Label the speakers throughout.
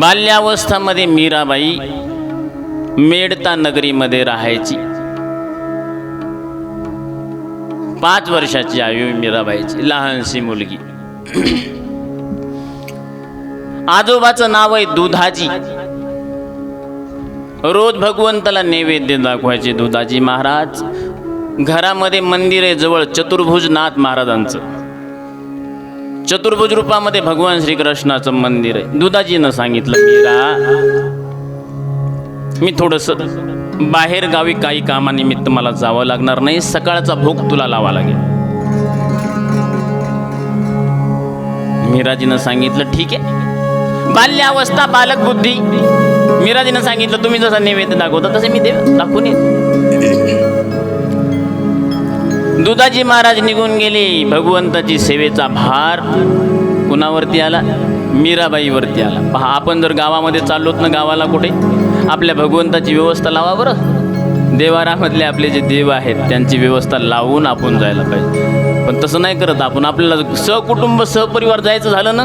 Speaker 1: बाल्यावस्थामध्ये मीराबाई मेडता नगरीमध्ये राहायची. पाच वर्षाची आयु मीराबाईची लहानशी मुलगी. आजोबाचं नाव आहे दुधाजी. रोज भगवंताला नैवेद्य दाखवायचे दुधाजी महाराज. घरामध्ये मंदिर आहे जवळ चतुर्भुजनाथ महाराजांचं. चतुर्भुज रूपामध्ये भगवान श्रीकृष्णाचं मंदिर आहे. दुधाजीनं सांगितलं मीरा मी थोडस बाहेर गावी काही कामानिमित्त मला जावं लागणार नाही. सकाळचा भोग तुला लावा लागेल. मीराजीनं सांगितलं ठीक आहे. बाल्यावस्था बालक बुद्धी. मीराजीनं सांगितलं तुम्ही जसा नैवेद्य दाखवता तसे मी देव दाखवून येईन दुधाजी महाराज निघून गेले. भगवंताची सेवेचा भार कुणावरती आला? मीराबाईवरती आला. पहा आपण जर गावामध्ये चाललोत ना गावाला कुठे? आपल्या भगवंताची व्यवस्था लावा बरं. देवारामधले आपले जे देव आहेत त्यांची व्यवस्था लावून आपण जायला पाहिजे. पण तसं नाही करत. आपण आपल्याला सहकुटुंब सहपरिवार जायचं झालं ना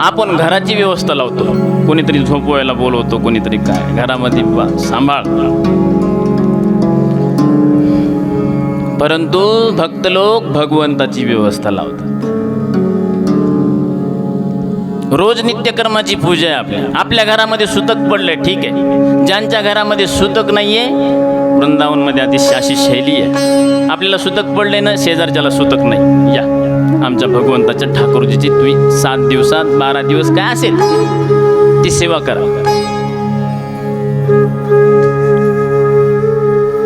Speaker 1: आपण घराची व्यवस्था लावतो. कोणीतरी झोपवायला बोलवतो कोणीतरी काय. घरामध्ये सांभाळ. परंतु भक्त लोक भगवंताची व्यवस्था लावतात. रोज नित्यकर्माची पूजा आहे आपल्या. आपल्या घरामध्ये सुतक पडलंय ठीक आहे. ज्यांच्या घरामध्ये सुतक नाहीये वृंदावनमध्ये अतिशय अशी शैली आहे. आपल्याला सुतक पडले ना शेजारच्याला सुतक नाही. या. आमच्या भगवंताच्या ठाकूरजीची तुम्ही सात दिवसात बारा दिवस काय असेल ती सेवा करा.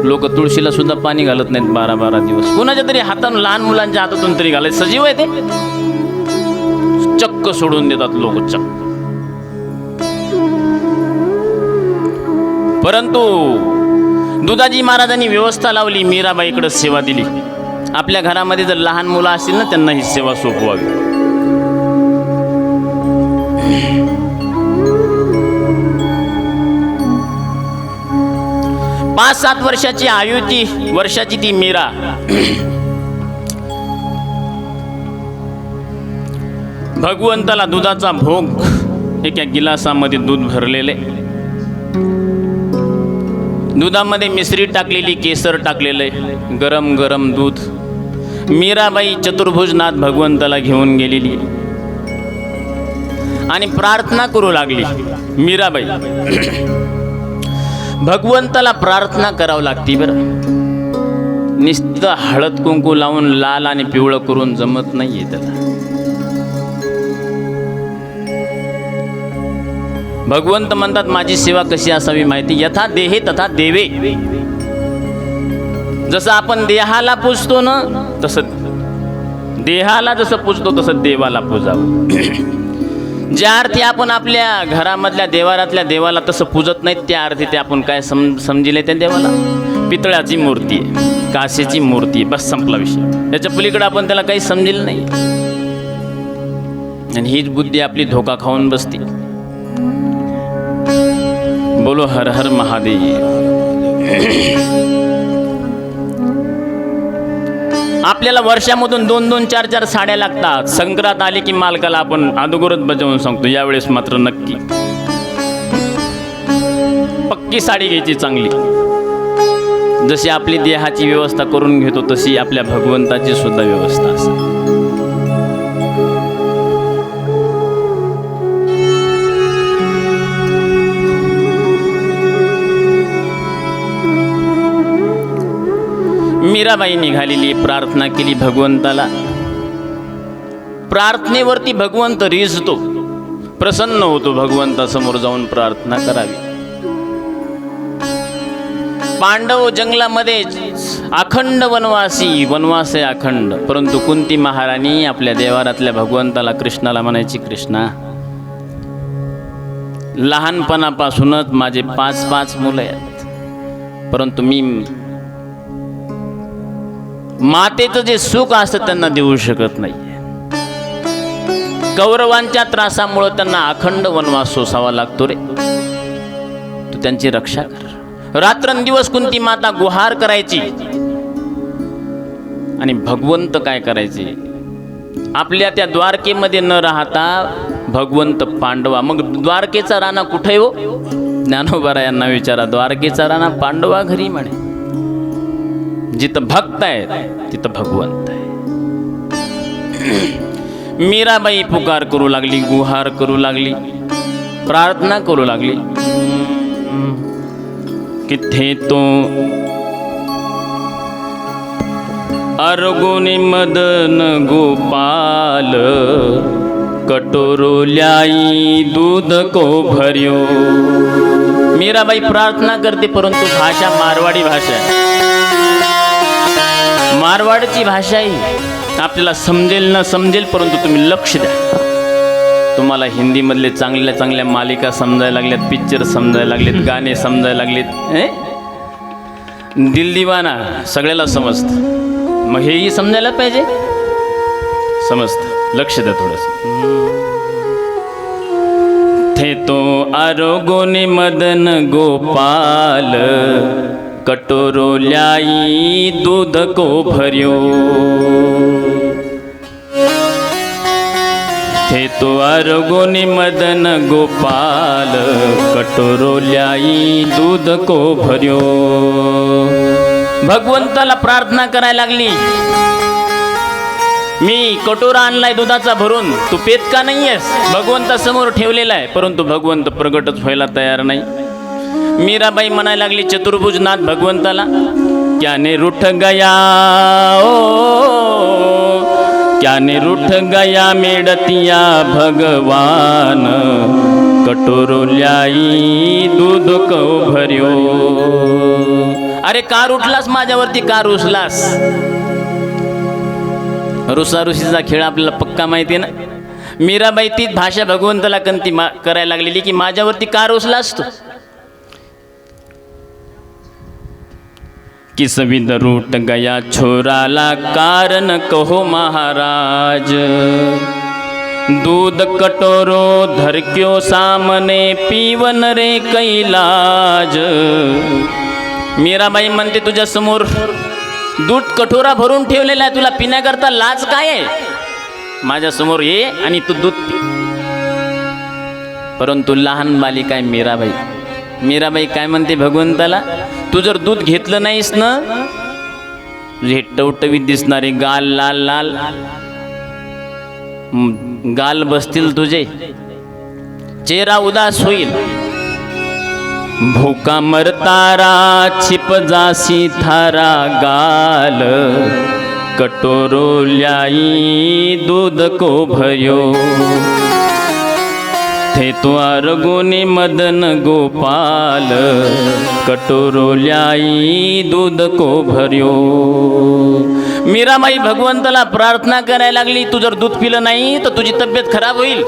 Speaker 1: लोक तुळशीला सुद्धा पाणी घालत नाहीत बारा बारा दिवस. कुणाच्या तरी हातानं लहान मुलांच्या हातातून तरी घालायचं. सजीव आहे ते. चक्क सोडून देतात लोक चक्क. परंतु दुधाजी महाराजांनी व्यवस्था लावली मीराबाईकडे सेवा दिली. आपल्या घरामध्ये जर लहान मुलं असतील ना त्यांना ही सेवा सोपवावी. पाच सात वर्षाची आयुची वर्षाची ती मीरा. भगवंताला दुधाचा भोग एका गिलासामध्ये दूध भरलेले. दुधामध्ये मिश्री टाकलेली केसर टाकलेले गरम गरम दूध. मीराबाई चतुर्भुजनाथ भगवंताला घेऊन गेलेली. आणि प्रार्थना करू लागली मीराबाई. भगवंताला प्रार्थना करावं लागते बरं. नुसतं हळद कुंकू लावून लाल आणि पिवळं करून जमत नाहीये त्याला. भगवंत म्हणतात माझी सेवा कशी असावी माहिती? यथा देहे तथा देवे. जसं आपण देहाला पूजतो ना तसं देहाला जसं पूजतो तसं देवाला पूजावं. ज्या अर्थी आपण आपल्या घरामधल्या देवारातल्या देवाला तसं पूजत नाहीत त्या अर्थी ते आपण काय सम समजिले त्या देवाला? पितळाची मूर्ती आहे काशेची मूर्ती आहे बस संपला विषय. त्याच्या पलीकडे आपण त्याला काही समजेल नाही. आणि हीच बुद्धी आपली धोका खाऊन बसते. बोलो हर हर महादेव. आपल्याला वर्षामधून दोन दोन चार चार साड्या लागतात. संक्रांत आली की मालकाला आपण अदोगरच बजावून सांगतो. यावेळेस मात्र नक्की. पक्की साडी घ्यायची चांगली. जशी आपली देहाची व्यवस्था करून घेतो तशी आपल्या भगवंताची सुद्धा व्यवस्था असते मीराबाई निघालेली प्रार्थना केली भगवंताला. प्रार्थनेवरती भगवंत रिजतो. प्रसन्न होतो भगवंतासमोर जाऊन प्रार्थना करावी. पांडव जंगलामध्ये अखंड वनवासी वनवास आहे अखंड. परंतु कुंती महाराणी आपल्या देवारातल्या भगवंताला कृष्णाला म्हणायची कृष्णा लहानपणापासूनच माझे पाच पाच मुलं आहेत. परंतु मी मातेचं जे सुख असतं त्यांना देऊ शकत नाही. कौरवांच्या त्रासामुळं त्यांना अखंड वनवास सोसावा लागतो रे. तू त्यांची रक्षा कर. रात्रंदिवस कुंती माता गुहार करायची. आणि भगवंत काय करायचे? आपल्या त्या द्वारकेमध्ये न राहता भगवंत पांडवा. मग द्वारकेचा राणा कुठे हो? ज्ञानोबारा यांना विचारा. द्वारकेचा राणा पांडवा घरी म्हणे. जिथं भक्त आहेत तिथं भगवंत आहे. मीराबाई पुकार करू लागली गुहार करू लागली प्रार्थना करू लागली. किथे तो? अर्गुनी मदन गोपाल कटोरो ल्याई दूध को भर्यो. मीराबाई प्रार्थना करते परंतु भाषा मारवाडी भाषा आहे. मारवाडची भाषा आहे आपल्याला समजेल न समजेल परंतु तुम्ही लक्ष द्या. तुम्हाला हिंदीमधले चांगल्या चांगल्या मालिका समजायला लागल्यात पिक्चर समजायला लागलेत गाणे समजायला लागलेत ए? दिल दिवाना सगळ्याला समजतं. मग हेही समजायला पाहिजे? समजतं. लक्ष द्या थोडंसं. थे तो आरोगोने मदन गोपाल. कटोरो ल्याई दूध को भर्यो। थे तो आरोगोने मदन गोपाल कटोरो ल्याई दूध को भर्यो। भगवंताला प्रार्थना करायला लागली। मी कटोरा आणलाय दुधाचा भरून तू पेत का नाहीयेस? भगवंतासमोर ठेवलेला आहे परंतु भगवंत प्रगटच व्हायला तयार नाही. मीराबाई म्हणायला लागली चतुर्भुजनाथ भगवंताला क्याने रुठ गया ओ क्याने रुठ गया मेडतिया भगवान कटोरो ल्याई दूध कौ भर्यो. अरे कार उठलास माझ्यावरती कार रुसलास रुसारुसीचा खेळ आपल्याला पक्का माहिती आहे ना? मीराबाई तीच भाषा भगवंताला कंती मा करायला लागलेली की माझ्यावरती का रुसलास तू? किस विद रूट गया छोराला कारण कहो महाराज। दूध कटोरो धरक्यो सामने पीवन रे कैलाज। मीराबाई म्हणते तुझ्या समोर दूध कठोरा भरून ठेवलेला आहे तुला पिण्याकरता लाज काय आहे? माझ्यासमोर ये आणि तू दूध पी. परंतु लहान बालिका आहे मीराबाई. मीराबाई काय म्हणते भगवंताला तू जर दूध घेतलं नाहीस ना तुझे टवटवीत दिसणारे गाल लाल लाल गाल बसतील तुझे. चेहरा उदास होईल. भूका मरतारा छिप जासी थारा गाल कटोरो ल्याई दूध को भयो. थे तो मदन गोपाल कटोरो ल्याई दूध को भर्यो। मीराबाई भगवंताला प्रार्थना करायला लागली तू जर दूध पिलं नाही तर तुझी तब्येत खराब होईल.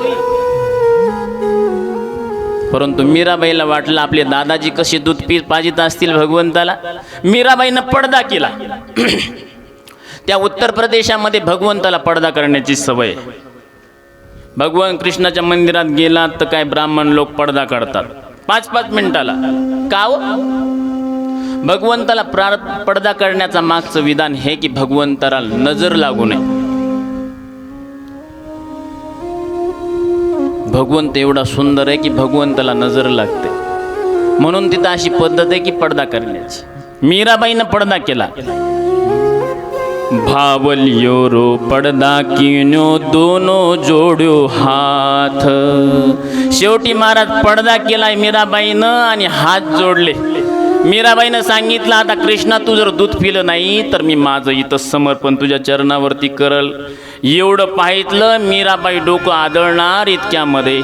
Speaker 1: परंतु मीराबाईला वाटलं आपले दादाजी कसे दूध पी पाजित असतील भगवंताला. मीराबाईनं पडदा केला. त्या उत्तर प्रदेशामध्ये भगवंताला पडदा करण्याची सवय. आहे. भगवान कृष्णाच्या मंदिरात गेलात तर काय ब्राह्मण लोक पडदा काढतात. पाच पाच मिनिटाला. का हो? भगवंताला प्रार पडदा करण्याचा मागचं विधान हे की भगवंताला नजर लागू नये. भगवंत एवढा सुंदर आहे की भगवंताला नजर लागते. म्हणून तिथं अशी पद्धत आहे की पडदा करण्याची. मीराबाईनं पडदा केला. भावलियो रो पडदा किन्यो दोनो जोड्यो हाथ. शेवटी महाराज पडदा केलाय मीराबाईनं आणि हात जोडले. मीराबाईनं सांगितलं आता कृष्णा तू जर दूध पिलं नाही तर मी माझं इथं समर्पण तुझ्या चरणावरती करल. एवढं पाहितलं मीराबाई डोकं आदळणार इतक्यामध्ये.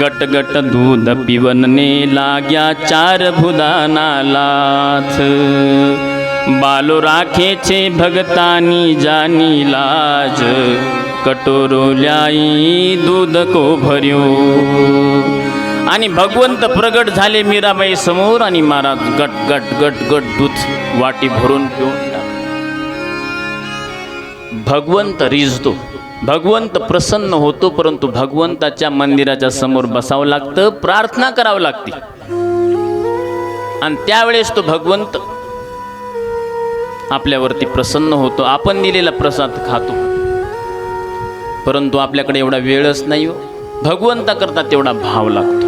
Speaker 1: गट गट दूध पिवनने लाग्या चार भुदानालाथ बालो राखे छे भगतानी जानी लाज कटोरो ल्याई दूध को भर्यो। आणि भगवंत प्रगट झाले मीराबाई समोर आणि महाराज गट गट गट गट दूध वाटी भरून पिऊन भगवंत रिजतो. भगवंत प्रसन्न होतो परंतु भगवंताच्या मंदिराच्या समोर बसावं लागतं प्रार्थना करावं लागते. आणि त्यावेळेस तो भगवंत आपल्यावरती प्रसन्न होतो. आपण दिलेला प्रसाद खातो. परंतु आपल्याकडे एवढा वेळच नाही हो. भगवंताकरता तेवढा भाव लागतो.